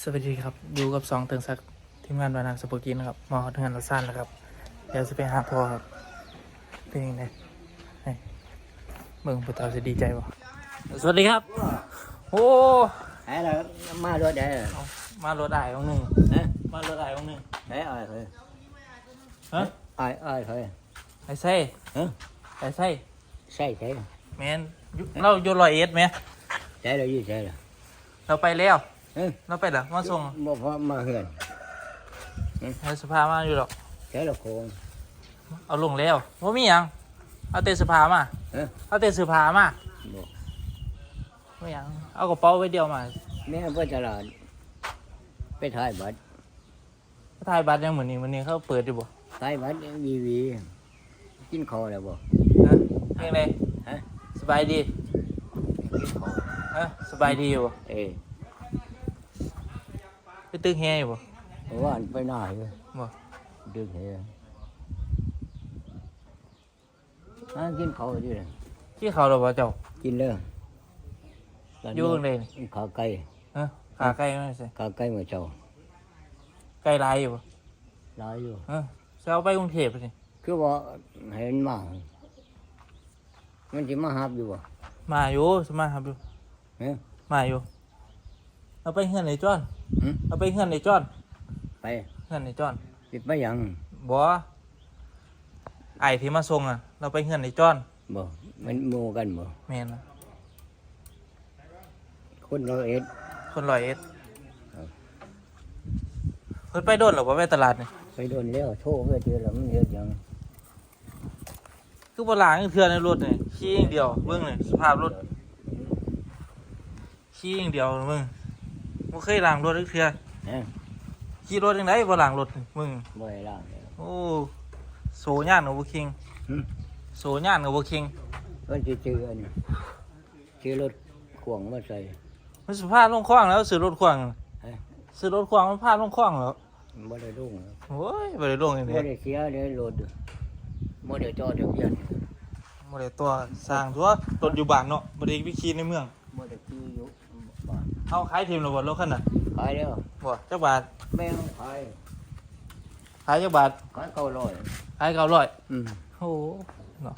สวัสดีครับอยู่กับสองเติงศักดิ์ทีมงานบานักสปอร์กินนะครับมาทำงานเราสั้นแล้วครับเดี๋ยวจะไปหาพ่อครับเป็นยังไงให้เบิ่งผู้ตาจะดีใจบ่สวัสดีครับโอ้ Đấy là ma rồi đấy เอามารถอายของหนึ่ง Hả? มารถอายของหนึ่ง Đấy ai thôi ฮะ Ai ai thôi ไอ้ไส้ Hả? ไอ้ไส้ Say thế แมนอยู่เราอยู่ลอยเอ็ดไหม Thế là gì thế là เราไปแล้ว Hả? เราไปแล้วมาส่ง Một hoa ma huyền ให้สภามาอยู่หรอก Thế là khổ เอาลงแล้วว่ามีหยังเอาเตะสภามา Hả? เอาเตะสภามา Một ไม่หยังเอากระเป๋าไว้เดียวมา Mẹ có trả lời Biết hai bật ถ่ายบัตรยังเหมือนนี้วันนี้เขาเปิดอยู่บ่ Hai bật gì vì Chín khổ là bộ ฮะเพลงอะไรฮะสบายดีฮะสบายดีอยู่บ่ Ê ไปตึกแฮอยู่บ่ Ủa anh phải nói rồi บ่ Đừng thế À chín khổ chứ này ที่เขาเราบ่เจ้า Chín lơ อยู่ตรงไหนนี่ Khổ cây ฮะขาไกลไหมใช่ Khổ cây mà trầu ไกลหลายอยู่บ่ Nói vô ฮะจะเอาไปกรุงเทพสิคือว่าเห็นมา มันจะมาหับอยู่บ่มาอยู่สมาครับอยู่เอ๊ะมาอยู่ เอาไปเฮือนในจ้อนหึเอาไปเฮือนในจ้อนไปเฮือนในจ้อนสิไปหยังบ่ไอที่มาส่งอะ เราไปเฮือนในจ้อนบ่มันโมกันบ่แม่นนะคนเราเอ็ดคนร้อยเอ็ดครับเพิ่นไปโดนหรอบ่ไปตลาดนี่ไปโดนแล้วโทษไปเจอแล้วมันเฮ็ดหยังคือบ่ล้างเทื่อในรถนี่ขี้อย่างเดียวเบิ่งนี่สภาพรถขี้อย่างเดียวมึง บ่เคยล้างรถอีกเทื่อฮะขี่รถจังไดบ่ล้างรถนี่มึง บ่ให้ล้างแล้วโอ้โสย่านก็บ่เคิงหึ โสย่านก็บ่เคิงเพิ่นสิซื้ออันนี้ซื้อรถขวางมาใส่ มันสิพาลงคลองแล้วซื้อรถขวางฮะซื้อรถขวางมันพาลงคลองแล้วบ่ได้ลงโอ้ยบ่ได้ลงจังบ่ได๋ได้เสียได้รถบ่ได้จอดทะเบียนบ่ได้ตัวสร้างตัวรถอยู่บ้านเนาะบ่ได้ไปขี่ในเมืองบ่ได้ขี่อยู่บ้าน เอาขายทีมแล้วบ่รถคันน่ะขายแล้วบ่จักบาทแม่งขายขายจักบาทขายเก้าร้อยขาย900อืมโอ้โหเนาะ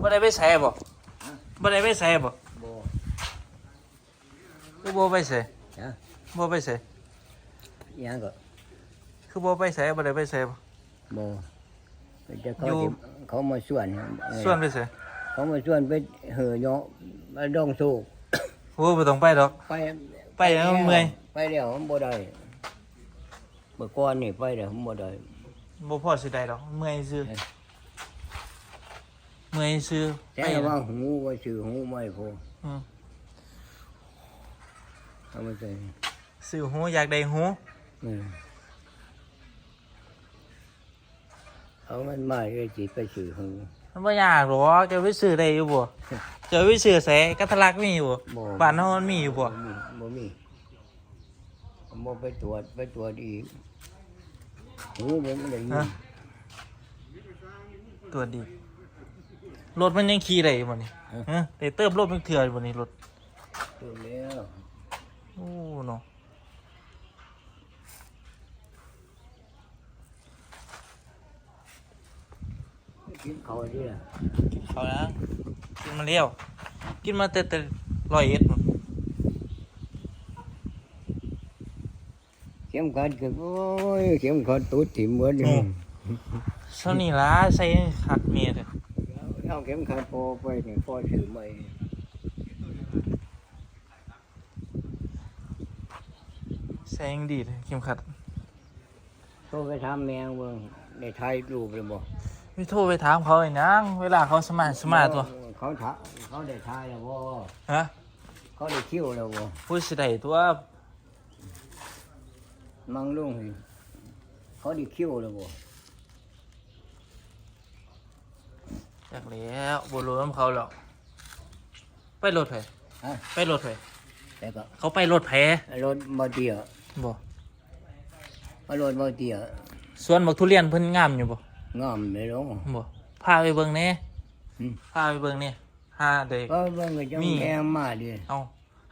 บ่ได้ไปใส่บ่บ่ได้ไปใส่บ่บ่คือบ่ไปใส่ฮะบ่ไปใส่หยังก็คือบ่ไปใส่บ่ได้ไปใส่บ่บ่ จะเขาอยู่ สิเขามาส่วนเออส่วนไปใส่เขามาส่วนไปเหอเนาะมาดองโซกโอ้บ่ต้องไปดอก ไปไปแล้วเมื่อย ไปแล้วผมบ่ได้เมื่อก่อนนี่ไปแล้วผมบ่ได้ บ่พอสิได้ดอก เมื่อยซื้อเอ้ย เมื่อยซื้อแต่ไปว่าหูว่าชื่อหูไม่พออืมเอามาใส่ซื้อหูอยากได้หูเออ เอามันมาเรื่อยสิไปชื่อหูมันบ่ยากหรอกจะไปซื้อได้อยู่บ่จะไปซื้อแสกัทะลักมีอยู่บ่บ่ บ้านเฮามันมีอยู่บ่บ่มีบ่มีผมบ่ไปตรวจไปตรวจอีกหูผมไม่ได้ยินฮะตัวดีรถมันยังขี่ได้อยู่บ่นี่ฮะได้เติมรถมันเถื่อนอยู่บ่นี่รถตรวจแล้วโอ้เนาะ กินเขาดีล่ะกินข้าวนะกินมาแล้วกินมาแต่แต่ร้อยเอ็ดพุ่นเข็มขัดก็โอ้ยเข็มขัดตูดถิ่มหมดโอ้เท่านี้ล่ะใส่คักเมียเด้อเอาเข็มขัดโปไปนี่พอถือไม่ใส่ยังดีเลยเข็มขัดโทรไปถามแมงเบิ่งได้ถ่ายรูปเลยบ่ ไปโทรไปถามเขาไอ้นางเวลาเขาสมาร์ทสมาร์ทตัวเขาถามเขาได้ถ่ายแล้วบ่ฮะเขาได้คิวแล้วบ่พูดสิได้ตัวมังลุงเห็นเขาได้คิวแล้วบ่จากแล้วบรู้น้ำเขาหรอกไปรถไผฮะไปรถไผแต่ก็เขาไปรถไผรถบ่เตี้ยบ่เอารถบ่เตี้ยสวนบักทุเรียนเพิ่นงามอยู่บ่ งามเลยลงบ่พาไปเบิ่งแหน่อืมพาไปเบิ่งแหน่หาได้ก็เบิ่งก็จังมีแพงมาดิเอา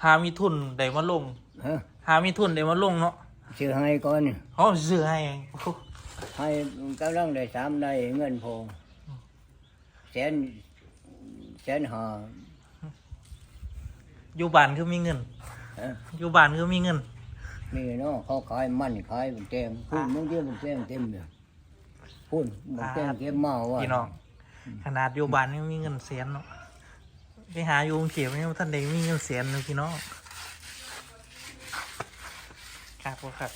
หามีทุนได้มาลงฮะหามีทุนได้มาลงเนาะซื้อให้ก่อนเขาซื้อให้เองโอ้โหให้กำลังได้สามได้เงินพอแสนแสนห้าอยู่บ้านคือมีเงินฮะอยู่บ้านคือมีเงินมีเนาะเขาขายมันขายมันเต็มพูดอะมึงเดียวมันเต็มเต็มเลย พูดมันเต็มเต็มมาว่าพี่น้อง ขนาดอยู่บ้านยังมีเงินแสนเนาะไปหาอยู่กรุงเทพยังท่านใดมีเงินแสนเลยพี่น้องครับบ่ครับ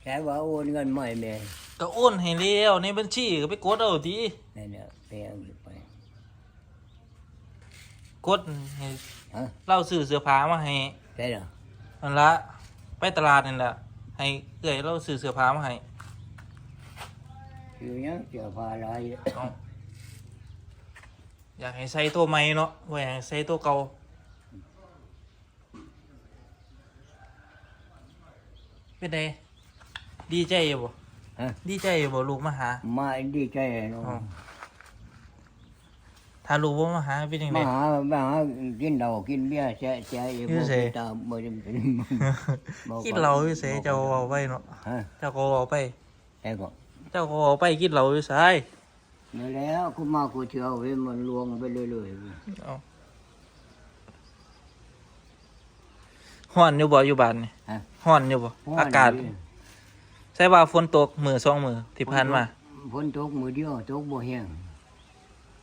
แค่ว่าโอนเงินใหม่แม่ก็โอนให้แล้วในบัญชีก็ไปกดเอาดีนี่นเนี่ยไปเอาอยู่ไปกดให้ฮะเล่าซื้อเสื้อผ้ามาให้ใช่เหรอนั่นละไปตลาดนี่แหละให้เอื้อยเล่าซื้อเสื้อผ้ามาให้ อยู่เนี้ยเจอพาอะไรเอาอยากให้ใส่ตัวใหม่เนาะว่าอยากให้ใส่ตัวเก่าเป็นไงดีใจอยู่บ่ฮะดีใจอยู่บ่ลูกมาหามาดีใจเนาะอ๋อถ้าลูกบ่มาหาเป็นยังไง มาหามาหากินเหล้ากินเบียร์แช่แช่อยู่อยู่บ่ไสตามบ่จำเป็น บอกกินเหล้าอยู่ไสเจ้าเอาไปเนาะฮะเจ้าก็เอาไป แต่ก็ เจ้าก็เอาไปกินเหล้าอยู่ไสนี่นแล้วกูมากูเชื่อเว้ยมันลวงไปเรื่อยๆเว้ยเอาฮ้อนอยู่บ่อยู่บ้านนี่ฮะฮ้อนอยู่บ่อากาศใช่ว่าฝนตกมือสองมือที่ผ่านมาฝนตกมือเดียวตกบ่แห้ง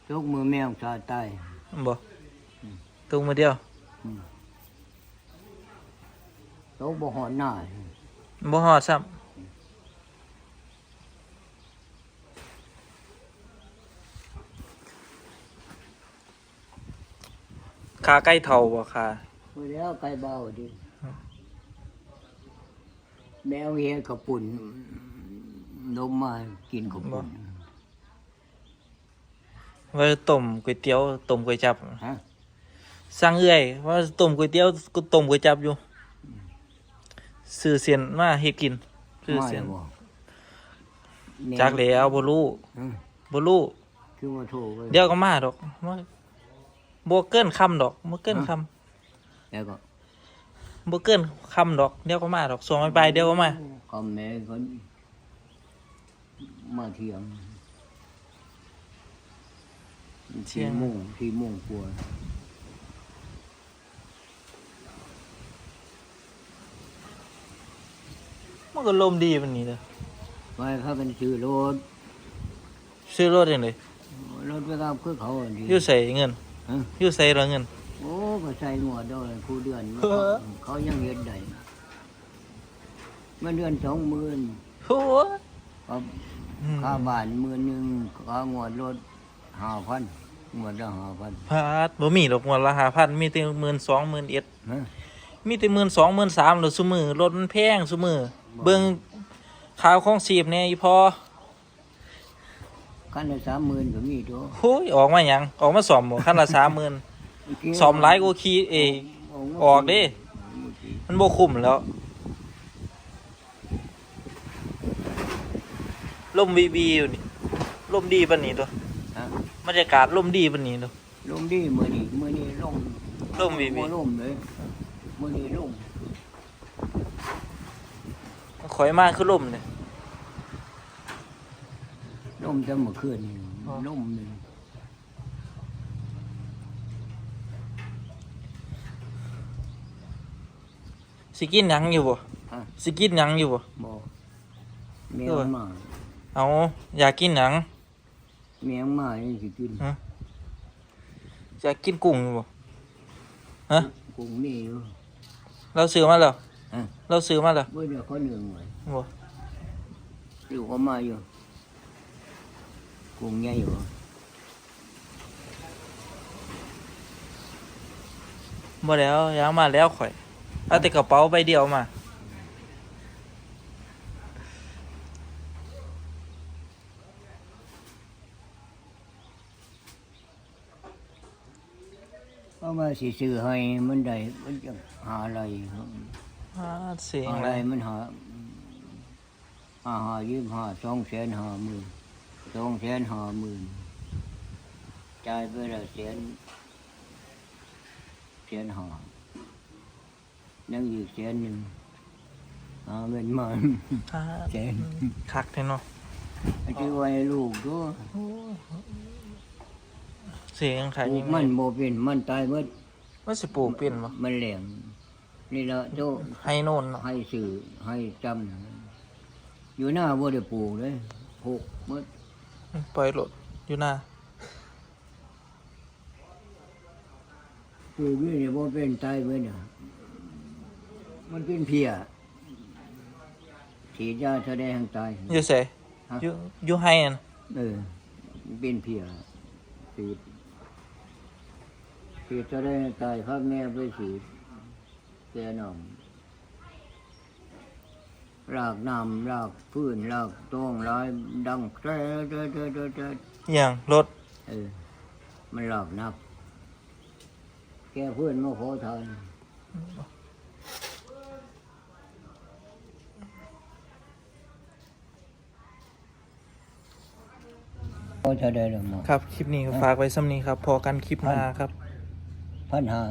ตกมือแมวสาตายบ่ตกมือเดียวตกบ่หอดหน้าบ่ฮอดซ้ำ ขาใกล้เท่าบ่ขามือแล้วไก่เบาดิ แมวเฮียกระปุ่นนมมากินกระปุ่นว่าต้มก๋วยเตี๋ยวต้มก๋วยจับฮะสั่งเอื้อยว่าต้มก๋วยเตี๋ยวก็ต้มก๋วยจับอยู่ซื้อเสียนมาเฮ็ดกินซื้อเสียนจักแล้วบ่รู้บ่รู้คือว่าโทรเดี๋ยวก็มาดอก บ่บ่เกินคำดอกบ่เกินคำแล้วก็บ่เกินคำดอกเดี๋ยวก็มาดอกส่งไปเดี๋ยวก็มาก็แม่คนมาเที่ยงเที่ยง โมงที่โมงกว่ามันก็ลมดีวันนี้เด้อไปพากันซื้อรถซื้อรถจังได๋รถไปกับคือเขาอันนี้อยู่ใส่เงินฮะ อยู่ใส่ละเงิน โอ้ก็ใส่หมวดด้วยผู้เดือนเออเขายังเห็นได้เงินเดือนสองหมื่นโอ้ยครับอืมค่าบ้านหมื่นหนึ่งค่างวดรถห้าพันงวดละห้าพันพาดบ่มีดอกงวดละ5,000มีแต่12,000 11,000ฮะมีแต่12,000 13,000แล้วซุมื้อรถมันแพงซุมื้อเบิ่งข่าวของชีพแน่อีพอ คันละสามหมื่นก็มีตัวโอ้ยออกมาหยังออกมาซ่อมบ่คันละ30,000ซ่อมหลายกว่าขี่เอยออกเด้มันบ่คุ้มแล้วลมบีบีอยู่นี่ลมดีปานนี้ตัวฮะบรรยากาศลมดีปานนี้ตัวลมดีมือนี้มือนี้ลมลมบีบีบ่ลมเลยมือนี้ลมข่อยมาคือลมเนี่ยล มจะเมื่อคืนนี่อ๋อลมหนึ่งสิกินหยังอยู่บ่ฮะสิกินหยังอยู่บ่บ่แมวเออมาเอาอยากกินหยังแมวมานี่สิกินอยากกินกุ้งอยู่บ่ ฮะ กุ้งมีอยู่ เราซื้อมาแล้วฮะเราซื้อมาแล้วเมื่อเดี๋ยวเขาเหนื่อยไว้บ่อยู่ก็มาอยู่กุ้งใหญ่อยู่บ่แล้วอยากมาแล้วข่อย เอาแต่กระเป๋าใบเดียวมาเพราะว่าสิซื้อให้มันได้มัน สียงหาอะอะไรไรมันหาหาหายี่สิบห้าสองแสนห้าหมื่นสองแสนห้าหมื่นจ่ายไปแล้วเสียนเสียนหอยังอีกเสียนหนึ่งหาเงินมาอ่าเสียนคักแท้เนาะชื่อไว้ลูกด้วยเสียงขายปลูยักงไงมันโมเป็นมันตายเมื่อว่าสิปลูกเป็นบ่มันแหลมนี่ละโตให้โน่นเนาะให้สื่อให้จำอยู่หน้าบ่ได้ปลูกเลยปลูกเมื่อ ปล่อยโหลดอยู่หน้าปลูกนี่เนี่ยบ่เป็นตายเมื่อเนี่ยมันเป็นเพียฉีดยาแสดงตายอยู่ไสฮะอยู่อยู่ให้อันเออมันเป็นเพียฉีดฉีดแสดงตายพักแม่ไปฉีดแกหนอม รากน้ำรากพื้นรากต้องร้ายดังแท้แท้แท้แท้แท้อหย่างรถเออมันหลอกนับ แกเพื่อนมาขอทานก็จะได้หรือมั้งครับ คลิปนี้ก็ฝากไว้ซ้ำนี้ครับ พอกันคลิปหน้าครับ พันห้า